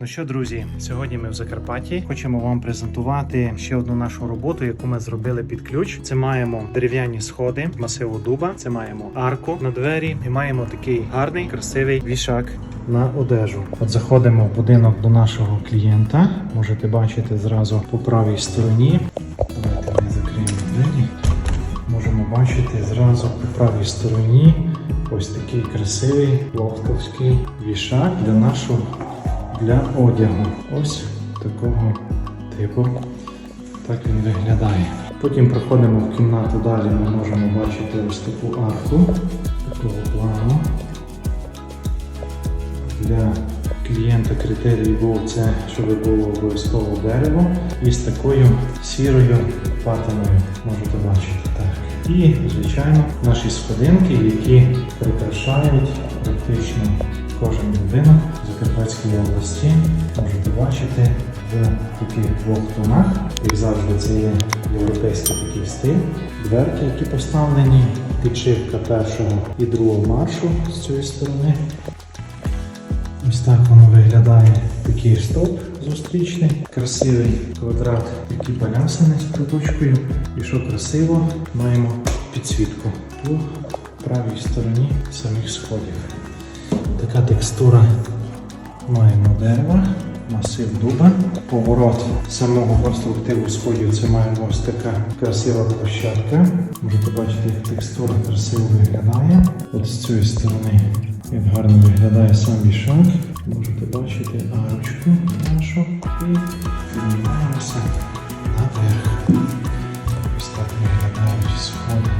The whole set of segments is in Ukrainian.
Ну що, друзі, сьогодні ми в Закарпатті. Хочемо вам презентувати ще одну нашу роботу, яку ми зробили під ключ. Це маємо дерев'яні сходи масиву дуба. Це маємо арку на двері і маємо такий гарний, красивий вішак на одежу. От заходимо в будинок до нашого клієнта. Можете бачити зразу по правій стороні. Давайте ми закриємо двері. Можемо бачити зразу по правій стороні ось такий красивий лофтовський вішак для нашого для одягу. Ось такого типу. Так він виглядає. Потім проходимо в кімнату далі. Ми можемо бачити ось таку арку такого плану. Для клієнта критерій був це, щоб було обов'язково дерево і з такою сірою патиною можете бачити. Так. І, звичайно, наші сходинки, які прикрашають практично кожен будинок в Закарпатській області. Можете бачити в таких двох тонах. Як завжди, це є європейський такий стиль. Дверки, які поставлені, підшивка першого і другого маршу з цієї сторони. Ось так воно виглядає такий стовп зустрічний, красивий квадрат, який полясаний з прибучкою. І що красиво, маємо підсвітку по правій стороні самих сходів. Така текстура маємо дерева, масив дуба, поворот самого конструктиву сходів. Це маємо ось така красива площадка. Можете бачити, як текстура красиво виглядає. От з цієї сторони як гарно виглядає сам вішак. Можете бачити арочку нашу і піднімаємося наверх. Ось так виглядають сходи.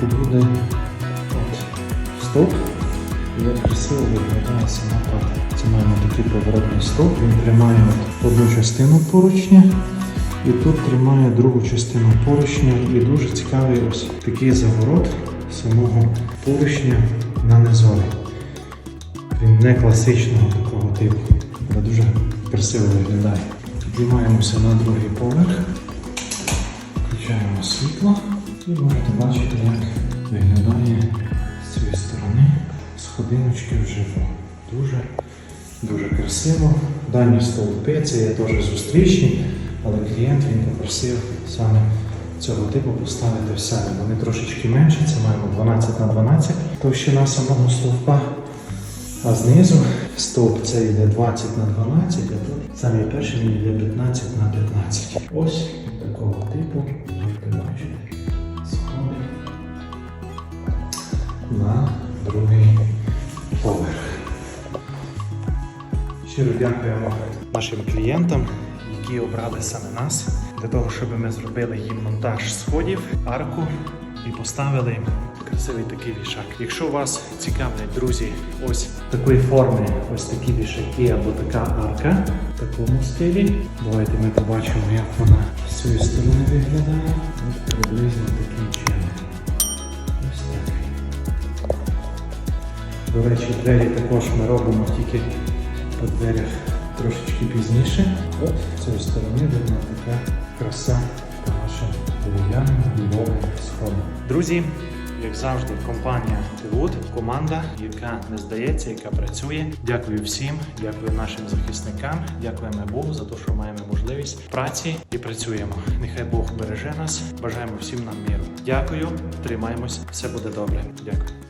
Тут буде стовп, і як красиво виглядає сама пата. Це маємо такий поворотний стовп, він тримає одну частину поручня. І тут тримає другу частину поручня і дуже цікавий ось такий заворот самого поручня на низові. Він не класичного такого типу, але дуже красиво виглядає. Піднімаємося на другий поверх, включаємо світло і можете бачити, як виглядає з цієї сторони сходиночки вживу. Дуже дуже красиво. Дані стовпи, це є теж зустрічні, але клієнт він попросив саме цього типу поставити в себе. Вони трошечки менші, це маємо 12 на 12 товщина самого стовпа. А знизу стовп це йде 20 на 12, а тут саме перший він йде 15 на 15. Ось Щиро дякуємо нашим клієнтам, які обрали саме нас для того, щоб ми зробили їм монтаж сходів, арку і поставили красивий такий вішак. Якщо вас цікавлять, друзі, ось такої форми, ось такі вішаки або така арка в такому стилі. Давайте ми побачимо, як вона з цієї сторони виглядає. Ось приблизно таким чином. Ось так. До речі, двері також ми робимо тільки по дверях трошечки пізніше. От з цієї сторони видно така краса нашим дерев'яним львовим сходом. Друзі, як завжди, компанія Тивуд, команда, яка не здається, яка працює. Дякую всім, дякую нашим захисникам, дякуємо Богу за те, що маємо можливість праці і працюємо. Нехай Бог береже нас. Бажаємо всім нам миру. Дякую, тримаємось, все буде добре. Дякую.